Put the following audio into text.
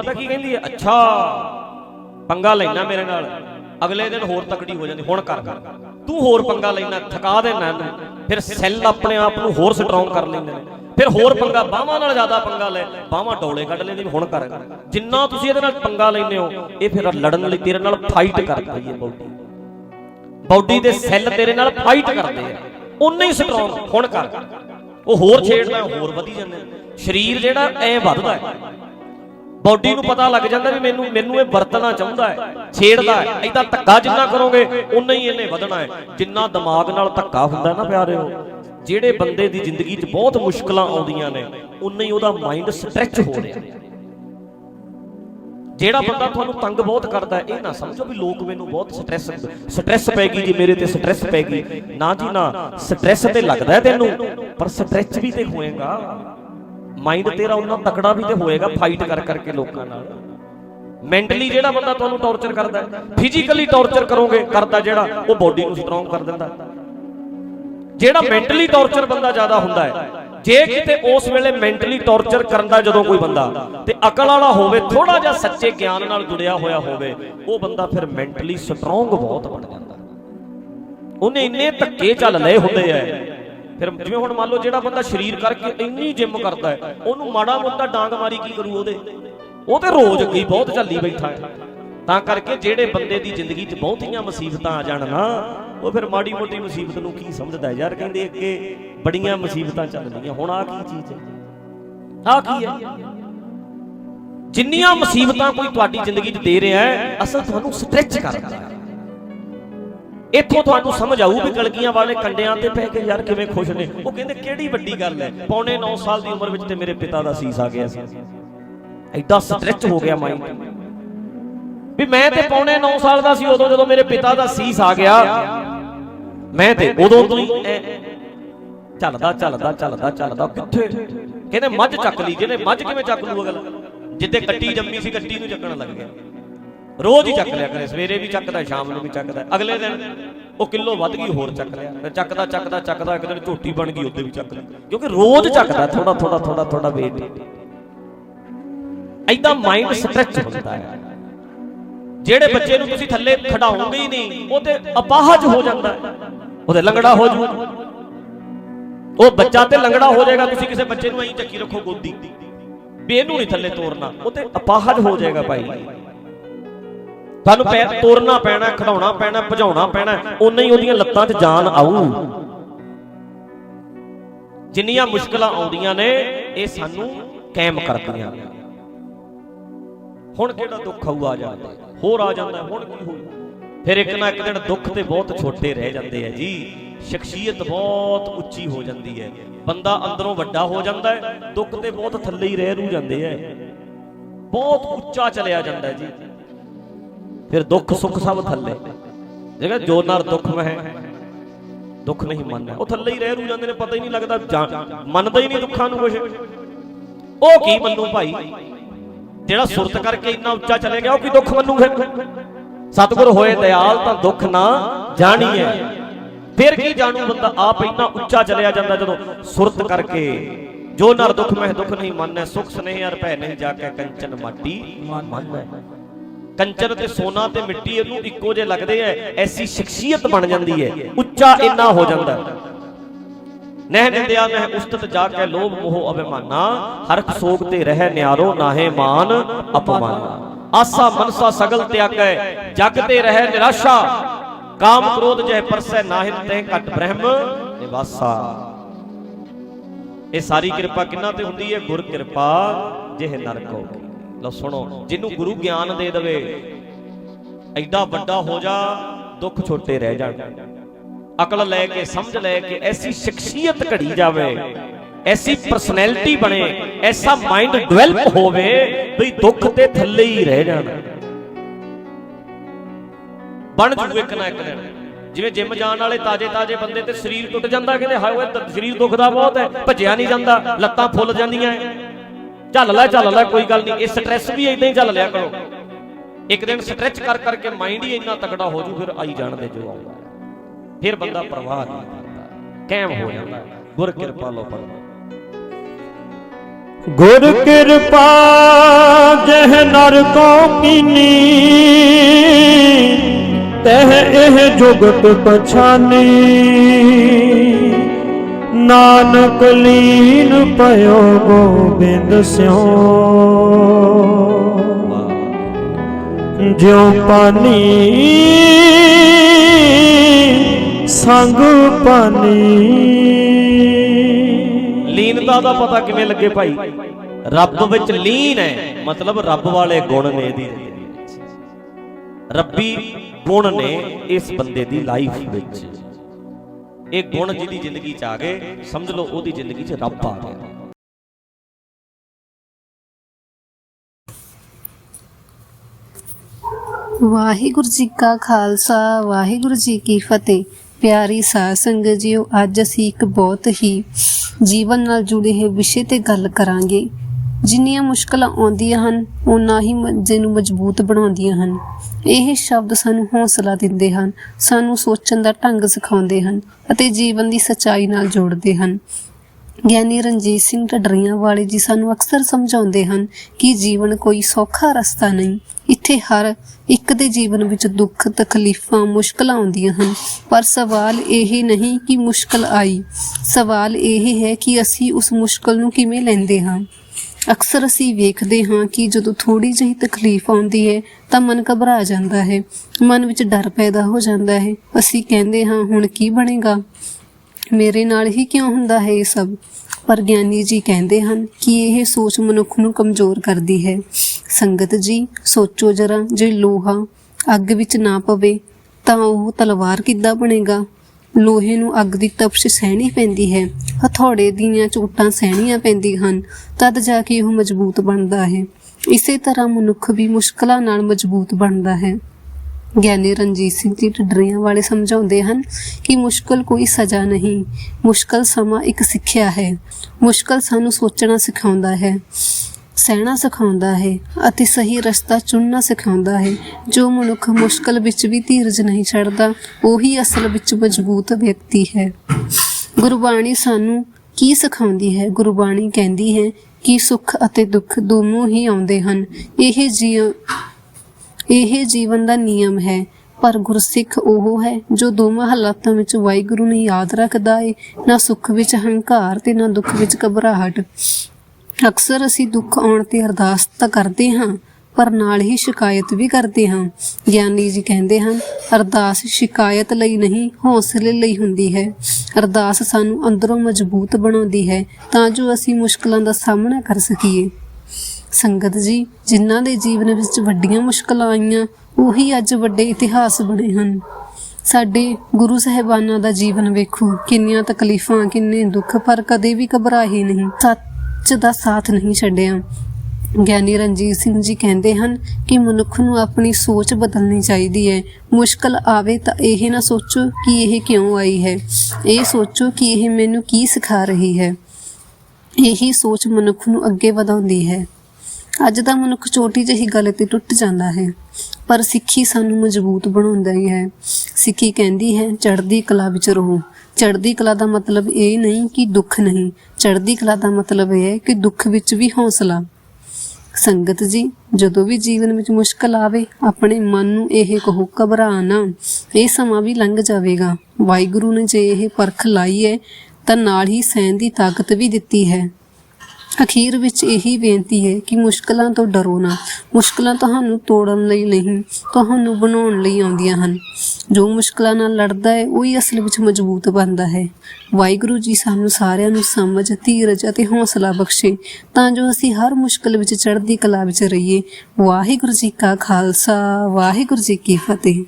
ਪਤਾ ਕੀ ਕਹਿੰਦੀ ਹੈ? ਅੱਛਾ, ਪੰਗਾ ਲੈਣਾ ਮੇਰੇ ਨਾਲ। ਅਗਲੇ ਦਿਨ ਹੋਰ ਤਕੜੀ ਹੋ ਜਾਂਦੀ, ਹੁਣ ਕਰ ਕਰ। ਤੂੰ ਹੋਰ ਪੰਗਾ ਲੈਣਾ ਥਕਾ ਦੇਣਾ ਇਹਨੂੰ ਫਿਰ ਸੈੱਲ ਆਪਣੇ ਆਪ ਨੂੰ ਹੋਰ ਸਟਰੋਂਗ ਕਰ ਲੈਂਦੇ ਨੇ। ਫਿਰ ਹੋਰ ਪੰਗਾ, ਬਾਹਾਂ ਨਾਲ ਜ਼ਿਆਦਾ ਪੰਗਾ ਲੈ। ਬਾਹਾਂ ਡੋਲੇ ਕੱਢ ਲੈਂਦੇ ਹੁਣ ਕਰ। ਜਿੰਨਾ ਤੁਸੀਂ ਇਹਦੇ ਨਾਲ ਪੰਗਾ ਲੈਂਦੇ ਹੋ, ਇਹ ਫਿਰ ਲੜਨ ਲਈ ਤੇਰੇ ਨਾਲ ਫਾਈਟ ਕਰਦਾ ਹੀ ਹੈ ਬਾਡੀ। ਬਾਡੀ ਦੇ ਸੈੱਲ ਤੇਰੇ ਨਾਲ ਫਾਈਟ ਕਰਦੇ ਆ। ਉਨੇ ਹੀ ਸਟਰੋਂਗ ਹੁਣ ਕਰ। ਉਹ ਹੋਰ ਛੇੜਦਾ, ਹੋਰ ਵਧੀ ਜਾਂਦਾ ਸਰੀਰ ਜਿਹੜਾ ਐ ਵੱਧਦਾ ਹੈ। ਬਾਡੀ ਨੂੰ ਪਤਾ ਲੱਗ ਜਾਂਦਾ ਵੀ ਮੈਨੂੰ ਮੈਨੂੰ ਇਹ ਵਰਤਣਾ ਚਾਹੁੰਦਾ ਹੈ, ਛੇੜਦਾ ਹੈ। ਐਦਾਂ ਧੱਕਾ ਜਿੰਨਾ ਕਰੋਗੇ ਉਨਾ ਹੀ ਇਹਨੇ ਵਧਣਾ ਹੈ। ਜਿੰਨਾ ਦਿਮਾਗ ਨਾਲ ਧੱਕਾ ਹੁੰਦਾ ਨਾ ਪਿਆਰਿਓ, ਜਿਹੜੇ ਬੰਦੇ ਦੀ ਜ਼ਿੰਦਗੀ 'ਚ ਬਹੁਤ ਮੁਸ਼ਕਲਾਂ ਆਉਂਦੀਆਂ ਨੇ ਉਨਾ ਹੀ ਉਹਦਾ ਮਾਈਂਡ ਸਟ੍ਰੈਚ ਹੋ ਰਿਹਾ। ਜਿਹੜਾ ਬੰਦਾ ਤੁਹਾਨੂੰ ਤੰਗ ਬਹੁਤ ਕਰਦਾ ਇਹ ਨਾ ਸਮਝੋ ਵੀ ਲੋਕ ਮੈਨੂੰ ਬਹੁਤ ਸਟ੍ਰੈਸ ਸਟ੍ਰੈਸ ਪੈ ਗਈ ਜੀ, ਮੇਰੇ ਤੇ ਸਟ੍ਰੈਸ ਪੈ ਗਈ ਨਾ ਜੀ ਨਾ ਸਟ੍ਰੈਸ ਤੇ ਲੱਗਦਾ ਤੈਨੂੰ, ਪਰ ਸਟ੍ਰੈਚ ਵੀ ਤੇ ਹੋਏਗਾ। ਮਾਈਂਡ ਤੇਰਾ ਉਹਨਾਂ ਤਕੜਾ ਵੀ ਤੇ ਹੋਏਗਾ ਫਾਈਟ ਕਰ ਕਰਕੇ ਲੋਕਾਂ ਨਾਲ। ਮੈਂਟਲੀ ਜਿਹੜਾ ਬੰਦਾ ਤੁਹਾਨੂੰ ਟੌਰਚਰ ਕਰਦਾ ਫਿਜ਼ੀਕਲੀ ਟੌਰਚਰ ਕਰੋਗੇ ਕਰਦਾ ਜਿਹੜਾ ਉਹ ਬਾਡੀ ਨੂੰ ਸਟਰੋਂਗ ਕਰ ਦਿੰਦਾ। ਜਿਹੜਾ ਮੈਂਟਲੀ ਟੌਰਚਰ ਬੰਦਾ ਜ਼ਿਆਦਾ ਹੁੰਦਾ ਹੈ ਜੇ ਕਿਤੇ ਉਸ ਵੇਲੇ ਮੈਂਟਲੀ ਟੌਰਚਰ ਕਰਨ ਦਾ ਜਦੋਂ ਕੋਈ ਬੰਦਾ ਤੇ ਅਕਲ ਵਾਲਾ ਹੋਵੇ ਥੋੜਾ ਜਿਹਾ ਸੱਚੇ ਗਿਆਨ ਨਾਲ ਜੁੜਿਆ ਹੋਇਆ ਹੋਵੇ ਉਹ ਬੰਦਾ ਫਿਰ ਮੈਂਟਲੀ ਸਟਰੋਂਗ ਬਹੁਤ ਬਣ ਜਾਂਦਾ। ਉਹਨੇ ਇੰਨੇ ਧੱਕੇ ਚੱਲ ਲਏ ਹੁੰਦੇ ਐ ਫਿਰ ਜਿਵੇਂ ਹੁਣ ਮੰਨ ਲਓ ਜਿਹੜਾ ਬੰਦਾ ਸਰੀਰ ਕਰਕੇ ਇੰਨੀ ਜਿਮ ਕਰਦਾ ਹੈ, ਉਹਨੂੰ ਮਾੜਾ ਮੋਟਾ ਡਾਂਗ ਮਾਰੀ ਕੀ ਕਰੂ ਉਹਦੇ? ਉਹ ਤੇ ਰੋਜ਼ ਅੱਗੇ ਬਹੁਤ ਚੱਲੀ ਬੈਠਾ ਹੈ। ਤਾਂ ਕਰਕੇ ਜਿਹੜੇ ਬੰਦੇ ਦੀ ਜ਼ਿੰਦਗੀ 'ਚ ਬਹੁਤੀਆਂ ਮੁਸੀਬਤਾਂ ਆ ਜਾਣ ਨਾ, ਉਹ ਫਿਰ ਮਾੜੀ ਮੋਟੀ ਮੁਸੀਬਤ ਨੂੰ ਕੀ ਸਮਝਦਾ ਯਾਰ ਕਹਿੰਦੇ ਅੱਗੇ ਬੜੀਆਂ ਮੁਸੀਬਤਾਂ ਚੱਲਦੀਆਂ ਹੁਣ ਆ ਕੀ ਚੀਜ਼ ਹੈ? ਆ ਕੀ ਹੈ? ਜਿੰਨੀਆਂ ਮੁਸੀਬਤਾਂ ਕੋਈ ਤੁਹਾਡੀ ਜ਼ਿੰਦਗੀ 'ਚ ਦੇ ਰਿਹਾ ਹੈ, ਅਸਲ ਤੁਹਾਨੂੰ ਸਟ੍ਰੈਚ ਕਰਦਾ ਹੈ। ਇੱਥੋਂ ਤੁਹਾਨੂੰ ਸਮਝ ਆਊ ਵੀ ਗਲਗੀਆਂ ਵਾਲੇ ਕੰਡਿਆਂ ਤੇ ਪੈ ਕੇ ਯਾਰ ਕਿਵੇਂ ਖੁਸ਼ ਨੇ। ਉਹ ਕਹਿੰਦੇ, ਕਿਹੜੀ ਵੱਡੀ ਗੱਲ ਹੈ? ਪੌਣੇ 9 ਸਾਲ ਦੀ ਉਮਰ ਵਿੱਚ ਤੇ ਮੇਰੇ ਪਿਤਾ ਦਾ ਸੀਸ ਆ ਗਿਆ ਸੀ। ਐਡਾ ਸਟ੍ਰੈਚ ਹੋ ਗਿਆ ਮਾਈਂਡ। ਵੀ ਮੈਂ ਤੇ ਪੌਣੇ 9 ਸਾਲ ਦਾ ਸੀ, ਉਦੋਂ ਜਦੋਂ ਮੇਰੇ ਪਿਤਾ ਦਾ ਸੀਸ ਆ ਗਿਆ। ਮੈਂ ਤੇ ਉਦੋਂ ਤੋਂ ਹੀ ਚੱਲਦਾ ਚੱਲਦਾ ਚੱਲਦਾ ਚੱਲਦਾ ਕਿੱਥੇ? ਕਹਿੰਦੇ, ਮੱਝ ਚੱਕ ਲਈ। ਜਿਹਨੇ ਮੱਝ ਕਿਵੇਂ ਚੱਕ ਲੂ ਅਗਲਾ? ਜਿੱਦੇ ਕੱਟੀ ਜੰਮੀ ਸੀ, ਕੱਟੀ ਨੂੰ ਚੱਕਣ ਲੱਗ ਗਿਆ। ਰੋਜ਼ ਹੀ ਚੱਕ ਲਿਆ ਕਰੇ, ਸਵੇਰੇ ਵੀ ਚੱਕਦਾ, ਸ਼ਾਮ ਨੂੰ ਵੀ ਚੱਕਦਾ, ਅਗਲੇ ਦਿਨ ਉਹ ਕਿਲੋ ਵੱਧ ਗਈ, ਹੋਰ ਚੱਕ ਲਿਆ, ਫਿਰ ਚੱਕਦਾ ਚੱਕਦਾ ਚੱਕਦਾ, ਇੱਕ ਦਿਨ ਝੋਟੀ ਬਣ ਗਈ, ਉੱਤੇ ਵੀ ਚੱਕ ਲਿਆ, ਕਿਉਂਕਿ ਰੋਜ਼ ਚੱਕਦਾ ਥੋੜਾ ਥੋੜਾ ਥੋੜਾ ਥੋੜਾ ਵੇਟ ਐਦਾਂ ਮਾਈਂਡ ਸਟ੍ਰੈਚ ਹੁੰਦਾ ਹੈ। ਜਿਹੜੇ ਬੱਚੇ ਨੂੰ ਤੁਸੀਂ ਥੱਲੇ ਖੜਾਓਗੇ ਹੀ ਨਹੀਂ, ਉਹ ਤੇ ਅਪਾਹਜ ਹੋ ਜਾਂਦਾ ਹੈ। ਉਹਦੇ ਲੰਗੜਾ ਹੋ ਜੂ। ਉਹ ਬੱਚਾ ਤੇ ਲੰਗੜਾ ਹੋ ਜਾਏਗਾ, ਤੁਸੀਂ ਕਿਸੇ ਬੱਚੇ ਨੂੰ ਐਂ ਚੱਕੀ ਰੱਖੋ ਗੋਦੀ। ਵੀ ਇਹਨੂੰ ਨਹੀਂ ਥੱਲੇ ਤੋਰਨਾ, ਉਹ ਤੇ ਅਪਾਹਜ ਹੋ ਜਾਏਗਾ ਭਾਈ। ਤੁਹਾਨੂੰ ਪੈਰ ਤੋਰਨਾ ਪੈਣਾ ਖੜਾਉਣਾ ਪੈਣਾ, ਭਜਾਉਣਾ ਪੈਣਾ ਉਨਾ ਹੀ ਉਹਦੀਆਂ ਲੱਤਾਂ 'ਚ ਜਾਨ ਆਊ। ਜਿੰਨੀਆਂ ਮੁਸ਼ਕਲਾਂ ਆਉਂਦੀਆਂ ਨੇ, ਇਹ ਸਾਨੂੰ ਕਾਇਮ ਕਰਦੀਆਂ ਹੁਣ ਕਿਹੜਾ ਦੁੱਖ ਆਊ, ਆ ਜਾਂਦਾ ਹੋਰ ਆ ਜਾਂਦਾ ਹੁਣ ਕੀ ਹੋਊ? ਫਿਰ ਇੱਕ ਨਾ ਇੱਕ ਦਿਨ ਦੁੱਖ ਤੇ ਬਹੁਤ ਛੋਟੇ ਰਹਿ ਜਾਂਦੇ ਆ ਜੀ। ਸ਼ਖਸੀਅਤ ਬਹੁਤ ਉੱਚੀ ਹੋ ਜਾਂਦੀ ਹੈ। ਬੰਦਾ ਅੰਦਰੋਂ ਵੱਡਾ ਹੋ ਜਾਂਦਾ ਹੈ, ਦੁੱਖ ਤੇ ਬਹੁਤ ਥੱਲੇ ਹੀ ਰਹਿ ਰੂ ਜਾਂਦੇ ਆ। ਬਹੁਤ ਉੱਚਾ ਚਲਿਆ ਜਾਂਦਾ ਜੀ। ਫਿਰ ਦੁੱਖ ਸੁੱਖ ਸਭ ਥੱਲੇ। ਜਿਹੜਾ ਜੋ ਨਰ ਦੁੱਖ ਮਹਿ ਦੁੱਖ ਨਹੀਂ ਮੰਨਦਾ ਉਹ ਥੱਲੇ ਹੀ ਰਹਿ ਰੂ ਜਾਂਦੇ ਨੇ, ਪਤਾ ਹੀ ਨਹੀਂ ਲੱਗਦਾ ਮੰਨਦਾ ਹੀ ਨਹੀਂ ਦੁੱਖਾਂ ਨੂੰ ਕੁਝ ਉਹ ਕੀ ਮੰਨੂ ਭਾਈ? ਜਿਹੜਾ ਸੁਰਤ ਕਰਕੇ ਇੰਨਾ ਉੱਚਾ ਚਲੇ ਗਿਆ, ਉਹ ਕੀ ਦੁੱਖ ਮੰਨੂ ਫਿਰ? ਸਤਿਗੁਰ ਹੋਏ ਦਿਆਲ ਤਾਂ ਦੁੱਖ ਨਾ ਜਾਣੀਏ ਫਿਰ ਕੀ ਜਾਣੂ ਬੰਦਾ? ਆਪ ਇੰਨਾ ਉੱਚਾ ਚਲਿਆ ਜਾਂਦਾ ਜਦੋਂ ਸੁਰਤ ਕਰਕੇ ਜੋ ਨਰ ਦੁੱਖ ਮਹਿ ਦੁੱਖ ਨਹੀਂ ਮੰਨੈ ਸੁਖ ਸਨੇਹ ਅਰ ਭੈ ਨਹੀਂ ਜਾ ਕੇ ਕੰਚਨ ਮਾਟੀ ਮੰਨੈ ਕੰਚਨ ਤੇ ਸੋਨਾ ਤੇ ਮਿੱਟੀ ਇਹਨੂੰ ਇੱਕੋ ਜੇ ਲੱਗਦੇ ਐ ਐਸੀ ਸ਼ਖਸੀਅਤ ਬਣ ਜਾਂਦੀ ਹੈ ਉੱਚਾ ਇੰਨਾ ਹੋ ਜਾਂਦਾ। ਨਹਿ ਨਿੰਦਿਆ ਨਹਿ ਉਸਤਤ ਜਾ ਕੇ ਲੋਭ ਮੋਹ ਅਭਿਮਾਨਾ ਹਰਖ ਸੋਗ ਤੇ ਰਹਿ ਨਿਆਰੋ ਨਾਹੇ ਮਾਨ ਅਪਮਾਨ। ਆਸਾ ਮਨਸਾ ਸਗਲ ਤਿਆਗੈ ਜਗ ਤੇ ਰਹਿ ਨਿਰਾਸ਼ਾ। ਕਾਮ ਕ੍ਰੋਧ ਜਹ ਪਰਸੈ ਨਾਹਿਨ ਤੈ ਘਟ ਬ੍ਰਹਮ ਨਿਵਾਸਾ। ਇਹ ਸਾਰੀ ਕਿਰਪਾ ਕਿੰਨਾ ਤੇ ਹੁੰਦੀ ਹੈ ਗੁਰ ਕਿਰਪਾ ਜਿਹ ਨਰਕੋ ਲਓ ਸੁਣੋ, ਜਿਹਨੂੰ ਗੁਰੂ ਗਿਆਨ ਦੇ ਦੇਵੇ, ਐਡਾ ਵੱਡਾ ਹੋ ਜਾ, ਦੁੱਖ ਛੋਟੇ ਰਹਿ ਜਾਣ। ਅਕਲ ਲੈ ਕੇ, ਸਮਝ ਲੈ ਕੇ, ਐਸੀ ਸ਼ਖਸੀਅਤ ਘੜੀ ਜਾਵੇ, ਐਸੀ ਪਰਸਨੈਲਿਟੀ ਬਣੇ, ਐਸਾ ਮਾਈਂਡ ਡਿਵੈਲਪ ਹੋਵੇ ਵੀ ਦੁੱਖ ਤੇ ਥੱਲੇ ਹੀ ਰਹਿ ਜਾਣਾ। ਬਣ ਜੂ ਇੱਕ ਨਾ ਇੱਕ ਦਿਨ। ਜਿਵੇਂ ਜਿਮ ਜਾਣ ਵਾਲੇ ਤਾਜੇ ਤਾਜੇ ਬੰਦੇ ਤੇ ਸਰੀਰ ਟੁੱਟ ਜਾਂਦਾ ਕਹਿੰਦੇ ਹਾਏ ਓਏ ਤ- ਸਰੀਰ ਦੁਖਦਾ ਬਹੁਤ ਹੈ, ਭੱਜਿਆ ਨਹੀਂ ਜਾਂਦਾ, ਲੱਤਾਂ ਫੁੱਲ ਜਾਂਦੀਆਂ ਐ। ਚੱਲ ਲੈ ਚੱਲ ਲੈ, ਕੋਈ ਗੱਲ ਨਹੀਂ। ਇਹ ਸਟ੍ਰੈਸ ਵੀ ਇਦਾਂ ਹੀ ਚੱਲ ਲਿਆ ਕਰੋ। ਇੱਕ ਦਿਨ ਸਟ੍ਰੈਚ ਕਰ ਕਰਕੇ ਮਾਈਂਡ ਹੀ ਇੰਨਾ ਤਕੜਾ ਹੋ ਜੂ, ਫਿਰ ਆਈ ਜਾਣ ਦੇ ਜੋ ਆਉਂਦਾ ਫਿਰ ਬੰਦਾ ਪ੍ਰਵਾਹ ਨਹੀਂ ਕਰਦਾ। ਕਾਇਮ ਹੋ ਜਾਂਦਾ। ਗੁਰ ਕਿਰਪਾ ਲੋ ਪਰ ਗੁਰ ਕਿਰਪਾ ਜਹ ਨਰ ਕੋ ਕੀਨੀ, ਤਹ ਇਹ ਜੁਗਤ ਪਛਾਨੀ। ਨਾਨਕ ਲੀਨ ਪਇਓ ਗੋਬਿੰਦ ਸਿਉ ਜਿਉ ਪਾਨੀ ਸੰਗ ਪਾਨੀ। ਲੀਨਤਾ ਦਾ ਪਤਾ ਕਿਵੇਂ ਲੱਗੇ ਭਾਈ? ਰੱਬ ਵਿੱਚ ਲੀਨ ਹੈ, ਮਤਲਬ ਰੱਬ ਵਾਲੇ ਗੁਣ ਨੇ ਇਹਦੀ। ਰੱਬੀ ਗੁਣ ਨੇ ਇਸ ਬੰਦੇ ਦੀ ਲਾਈਫ ਵਿੱਚ। ਇਹ ਗੁਣ ਜਿਹਦੀ ਜ਼ਿੰਦਗੀ ਚ ਆ ਗਏ, ਸਮਝ ਲਓ ਉਹਦੀ ਜ਼ਿੰਦਗੀ ਚ ਰੱਬ ਆ ਗਿਆ। ਵਾਹਿਗੁਰੂ ਜੀ ਕਾ ਖਾਲਸਾ, ਵਾਹਿਗੁਰੂ ਜੀ ਕੀ ਫਤਿਹ। ਪਿਆਰੀ ਸਾਧ ਸੰਗਤ ਜੀਓ, ਅੱਜ ਅਸੀਂ ਇੱਕ ਬਹੁਤ ਹੀ ਜੀਵਨ ਨਾਲ ਜੁੜੇ ਹੋਏ ਵਿਸ਼ੇ ਤੇ ਗੱਲ ਕਰਾਂਗੇ। ਜਿੰਨੀਆਂ ਮੁਸ਼ਕਲਾਂ ਆਉਂਦੀਆਂ ਹਨ ਉਨਾ ਹੀ ਮੰਜੇ ਨੂੰ ਮਜ਼ਬੂਤ ਬਣਾਉਂਦੀਆਂ ਹਨ। ਇਹ ਸ਼ਬਦ ਸਾਨੂੰ ਹੌਸਲਾ ਦਿੰਦੇ ਹਨ, ਸਾਨੂੰ ਸੋਚਣ ਦਾ ਢੰਗ ਸਿਖਾਉਂਦੇ ਹਨ ਅਤੇ ਜੀਵਨ ਦੀ ਸੱਚਾਈ ਨਾਲ ਜੋੜਦੇ ਹਨ। ਗਿਆਨੀ ਰਣਜੀਤ ਸਿੰਘ ਢੱਡਰੀਆਂ ਵਾਲੇ ਜੀ ਸਾਨੂੰ ਅਕਸਰ ਸਮਝਾਉਂਦੇ ਹਨ ਕਿ ਜੀਵਨ ਕੋਈ ਸੌਖਾ ਰਸਤਾ ਨਹੀਂ। ਇੱਥੇ ਹਰ ਇੱਕ ਦੇ ਜੀਵਨ ਵਿੱਚ ਦੁੱਖ, ਤਕਲੀਫਾਂ, ਮੁਸ਼ਕਲਾਂ ਆਉਂਦੀਆਂ ਹਨ। ਪਰ ਸਵਾਲ ਇਹ ਨਹੀਂ ਕਿ ਮੁਸ਼ਕਲ ਆਈ। ਸਵਾਲ ਇਹ ਹੈ ਕਿ ਅਸੀਂ ਉਸ ਮੁਸ਼ਕਲ ਨੂੰ ਕਿਵੇਂ ਲੈਂਦੇ ਹਾਂ। ਅਕਸਰ ਅਸੀਂ ਵੇਖਦੇ ਹਾਂ ਕਿ ਜਦੋਂ ਥੋੜੀ ਜਿਹੀ ਤਕਲੀਫ ਆਉਂਦੀ ਹੈ, ਤਾਂ ਮਨ ਘਬਰਾ ਜਾਂਦਾ ਹੈ। ਮਨ ਵਿੱਚ ਡਰ ਪੈਦਾ ਹੋ ਜਾਂਦਾ ਹੈ। ਅਸੀਂ ਕਹਿੰਦੇ ਹਾਂ, ਹੁਣ ਕੀ ਬਣੇਗਾ? ਮੇਰੇ ਨਾਲ ਹੀ ਕਿਉਂ ਹੁੰਦਾ ਹੈ ਇਹ ਸਭ? ਪਰ ਗਿਆਨੀ ਜੀ ਕਹਿੰਦੇ ਹਨ ਕਿ ਇਹ ਸੋਚ ਮਨੁੱਖ ਨੂੰ ਕਮਜ਼ੋਰ ਕਰਦੀ ਹੈ। ਸੰਗਤ ਜੀ, ਸੋਚੋ ਜਰਾ, ਜੇ ਲੋਹਾ ਅੱਗ ਵਿੱਚ ਨਾ ਪਵੇ, ਤਾਂ ਉਹ ਤਲਵਾਰ ਕਿੱਦਾਂ ਬਣੇਗਾ? ਲੋਹੇ ਨੂੰ ਅੱਗ ਦੀ ਤਪਸ਼ ਸਹਿਣੀ ਪੈਂਦੀ ਹੈ। ਹਥੌੜੇ ਦੀਆਂ ਚੋਟਾਂ ਸਹਿਣੀਆਂ ਪੈਂਦੀਆਂ ਹਨ। ਤਦ ਜਾ ਕੇ ਉਹ ਮਜ਼ਬੂਤ ਬਣਦਾ ਹੈ। ਇਸੇ ਤਰ੍ਹਾਂ ਮਨੁੱਖ ਵੀ ਮੁਸ਼ਕਲਾਂ ਨਾਲ ਮਜ਼ਬੂਤ ਬਣਦਾ ਹੈ। ਗਿਆਨੀ ਰਣਜੀਤ ਸਿੰਘ ਜੀ ਢੱਡਰੀਆਂ ਵਾਲੇ ਸਮਝਾਉਂਦੇ ਹਨ ਕਿ ਮੁਸ਼ਕਲ ਕੋਈ ਸਜ਼ਾ ਨਹੀਂ। ਮੁਸ਼ਕਲ ਸਮਾਂ ਇੱਕ ਸਿੱਖਿਆ ਹੈ। ਮੁਸ਼ਕਲ ਸਾਨੂੰ ਸੋਚਣਾ ਸਿਖਾਉਂਦਾ ਹੈ। ਸਹਿਣਾ ਸਿਖਾਉਂਦਾ ਹੈ ਅਤੇ ਸਹੀ ਰਸਤਾ ਚੁਣਨਾ ਸਿਖਾਉਂਦਾ ਹੈ। ਜੋ ਮਨੁੱਖ ਮੁਸ਼ਕਲ ਵਿੱਚ ਵੀ ਧੀਰਜ ਨਹੀਂ ਛੱਡਦਾ, ਉਹੀ ਅਸਲ ਵਿੱਚ ਮਜ਼ਬੂਤ ਵਿਅਕਤੀ ਹੈ। ਗੁਰਬਾਣੀ ਸਾਨੂੰ ਕੀ ਸਿਖਾਉਂਦੀ ਹੈ? ਗੁਰਬਾਣੀ ਕਹਿੰਦੀ ਹੈ ਕਿ ਸੁੱਖ ਅਤੇ ਦੁੱਖ ਦੋਨੋਂ ਹੀ ਆਉਂਦੇ ਹਨ। ਇਹ ਜੀਵ ਇਹ ਜੀਵਨ ਦਾ ਨਿਯਮ ਹੈ, ਪਰ ਗੁਰਸਿੱਖ ਉਹ ਹੈ ਜੋ ਦੋਵਾਂ ਹਾਲਾਤਾਂ ਵਿੱਚ ਵਾਹਿਗੁਰੂ ਨੂੰ ਯਾਦ ਰੱਖਦਾ ਹੈ ਨਾ ਸੁੱਖ ਵਿੱਚ ਹੰਕਾਰ ਤੇ ਨਾ ਦੁੱਖ ਵਿੱਚ ਘਬਰਾਹਟ। ਅਕਸਰ ਅਸੀਂ ਦੁੱਖ ਆਉਣ ਤੇ ਅਰਦਾਸ ਤਾਂ ਕਰਦੇ ਹਾਂ, ਪਰ ਨਾਲ ਹੀ ਸ਼ਿਕਾਇਤ ਵੀ ਕਰਦੇ ਹਾਂ। ਗਿਆਨੀ ਜੀ ਕਹਿੰਦੇ ਹਨ, ਅਰਦਾਸ ਸ਼ਿਕਾਇਤ ਲਈ ਨਹੀਂ, ਹੌਸਲੇ ਲਈ ਹੁੰਦੀ ਹੈ। ਅਰਦਾਸ ਸਾਨੂੰ ਅੰਦਰੋਂ ਮਜ਼ਬੂਤ ਬਣਾਉਂਦੀ ਹੈ, ਤਾਂ ਜੋ ਅਸੀਂ ਮੁਸ਼ਕਲਾਂ ਦਾ ਸਾਹਮਣਾ ਕਰ ਸਕੀਏ। ਸੰਗਤ ਜੀ, ਜਿਨ੍ਹਾਂ ਦੇ ਜੀਵਨ ਵਿੱਚ ਵੱਡੀਆਂ ਮੁਸ਼ਕਲਾਂ ਆਈਆਂ, ਉਹੀ ਅੱਜ ਵੱਡੇ ਇਤਿਹਾਸ ਬਣੇ ਹਨ। ਸਾਡੇ ਗੁਰੂ ਸਾਹਿਬਾਨਾਂ ਦਾ ਜੀਵਨ ਵੇਖੋ, ਕਿੰਨੀਆਂ ਤਕਲੀਫਾਂ, ਕਿੰਨੇ ਦੁੱਖ, ਪਰ ਕਦੇ ਵੀ ਘਬਰਾਏ ਨਹੀਂ। ਸੱਚ ਦਾ ਸਾਥ ਨਹੀਂ ਛੱਡਿਆ। ਗਿਆਨੀ ਰਣਜੀਤ ਸਿੰਘ ਜੀ ਕਹਿੰਦੇ ਹਨ ਕਿ ਮਨੁੱਖ ਨੂੰ ਆਪਣੀ ਸੋਚ ਬਦਲਣੀ ਚਾਹੀਦੀ ਹੈ। ਮੁਸ਼ਕਲ ਆਵੇ ਤਾਂ ਇਹ ਨਾ ਸੋਚੋ ਕਿ ਇਹ ਕਿਉਂ ਆਈ ਹੈ। ਇਹ ਸੋਚੋ ਕਿ ਇਹ ਮੈਨੂੰ ਕੀ ਸਿਖਾ ਰਹੀ ਹੈ। ਇਹੀ ਸੋਚ ਮਨੁੱਖ ਨੂੰ ਅੱਗੇ ਵਧਾਉਂਦੀ ਹੈ। ਅੱਜ ਦਾ ਮਨੁੱਖ ਛੋਟੀ ਜਿਹੀ ਗੱਲ ਤੇ ਟੁੱਟ ਜਾਂਦਾ ਹੈ, ਪਰ ਸਿੱਖੀ ਸਾਨੂੰ ਮਜ਼ਬੂਤ ਬਣਾਉਂਦਾ ਹੀ ਹੈ। ਸਿੱਖੀ ਕਹਿੰਦੀ ਹੈ, ਚੜ੍ਹਦੀ ਕਲਾ ਵਿੱਚ ਰਹੋ। ਚੜ੍ਹਦੀ ਕਲਾ ਦਾ ਮਤਲਬ ਇਹ ਨਹੀਂ ਕਿ ਦੁੱਖ ਨਹੀਂ। ਚੜ੍ਹਦੀ ਕਲਾ ਦਾ ਮਤਲਬ ਇਹ ਹੈ ਕਿ ਦੁੱਖ ਵਿੱਚ ਵੀ ਹੌਸਲਾ। ਸੰਗਤ ਜੀ, ਜਦੋਂ ਵੀ ਜੀਵਨ ਵਿੱਚ ਮੁਸ਼ਕਲ ਆਵੇ, ਆਪਣੇ ਮਨ ਨੂੰ ਇਹ ਕਹੋ, ਘਬਰਾ ਨਾ। ਇਹ ਸਮਾਂ ਵੀ ਲੰਘ ਜਾਵੇਗਾ। ਵਾਹਿਗੁਰੂ ਨੇ ਜੇ ਇਹ ਪਰਖ ਲਾਈ ਹੈ, ਤਾਂ ਨਾਲ ਹੀ ਸਹਿਣ ਦੀ ਤਾਕਤ ਵੀ ਦਿੱਤੀ ਹੈ। ਅਖੀਰ ਵਿੱਚ ਇਹੀ ਬੇਨਤੀ ਹੈ ਕਿ ਮੁਸ਼ਕਲਾਂ ਤੋਂ ਡਰੋ ਨਾ। ਮੁਸ਼ਕਲਾਂ ਤੁਹਾਨੂੰ ਤੋੜਨ ਲਈ ਨਹੀਂ, ਤੁਹਾਨੂੰ ਬਣਾਉਣ ਲਈ ਆਉਂਦੀਆਂ ਹਨ। ਜੋ ਮੁਸ਼ਕਲਾਂ ਨਾਲ ਲੜਦਾ ਹੈ, ਉਹੀ ਅਸਲ ਵਿੱਚ ਮਜ਼ਬੂਤ ਬਣਦਾ ਹੈ। ਵਾਹਿਗੁਰੂ ਜੀ ਸਾਨੂੰ ਸਾਰਿਆਂ ਨੂੰ ਸਮਝ, ਧੀਰਜ ਅਤੇ ਹੌਸਲਾ ਬਖਸ਼ੇ, ਤਾਂ ਜੋ ਅਸੀਂ ਹਰ ਮੁਸ਼ਕਲ ਵਿੱਚ ਚੜ੍ਹਦੀ ਕਲਾ ਵਿੱਚ ਰਹੀਏ। ਵਾਹਿਗੁਰੂ ਜੀ ਕਾ ਖਾਲਸਾ, ਵਾਹਿਗੁਰੂ ਜੀ ਕੀ ਫਤਿਹ।